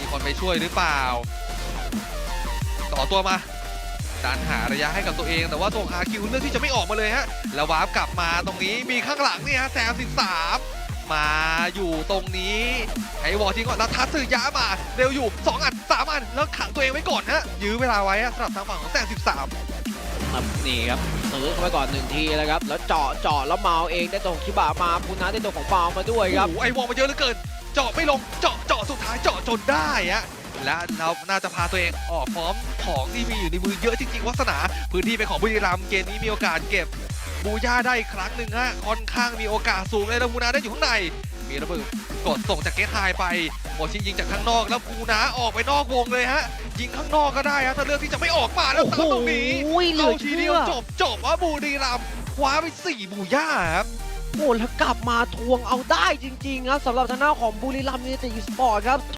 มีคนไปช่วยหรือเปล่า ต่อตัวมาดันหาระยะให้กับตัวเอง แต่ว่าตัวอาคิวเลือกที่จะไม่ออกมาเลยฮะ แล้ววาร์ปกลับมาตรงนี้มีข้างหลังเนี่ยฮะแซม13มาอยู่ตรงนี้ไอ้วอลทิ้งก่อนแล้วทัศสึยะมาเร็วอยู่ 2 อัน 3 อัน แล้วขังตัวเองไว้ก่อนฮะ ยื้อเวลาไว้ฮะสำหรับทางฝั่งของแซม13ครับนี่ครับตื้อเข้าไปก่อนหนึ่งทีแล้วครับ แล้วเจาะเจาะแล้วเมาเองได้ตัวของคิบะมาปูนาได้ตัวของเมามาด้วยครับโอ้โหไอ้วอลมาเยอะเหลือเกิน เจาะไม่ลงเจาะเจาะสุดท้ายเจาะจนได้ฮะและเราน่าจะพาตัวเองออกพร้อมของที่มีอยู่ในมือเยอะจริงๆวัสนา พื้นที่เป็นของบุรีรัมย์เกมนี้มีโอกาสเก็บบูย่าได้อีกครั้งหนึ่งฮะค่อนข้างมีโอกาสสูงเลยแล้วบูนาได้อยู่ข้างใน มีระเบิดกดส่งจากเกตไฮไปโมชิยิงจากข้างนอกแล้วบูนาออกไปนอกวงเลยฮะ ยิงข้างนอกก็ได้ฮะถ้าเลือกที่จะไม่ออกมาแล้วโอ้โหตามตรงนี้เหลืเอาอทีเชื่เดียวอจบจบว่าบุรีรัมย์คว้าไปสี่บูย่าครับ โอ้แล้วกลับมาทวงเอาได้จริงๆครับสำหรับทางหน้าของบุรีรัมย์ยูไนเต็ดอีสปอร์ตครับ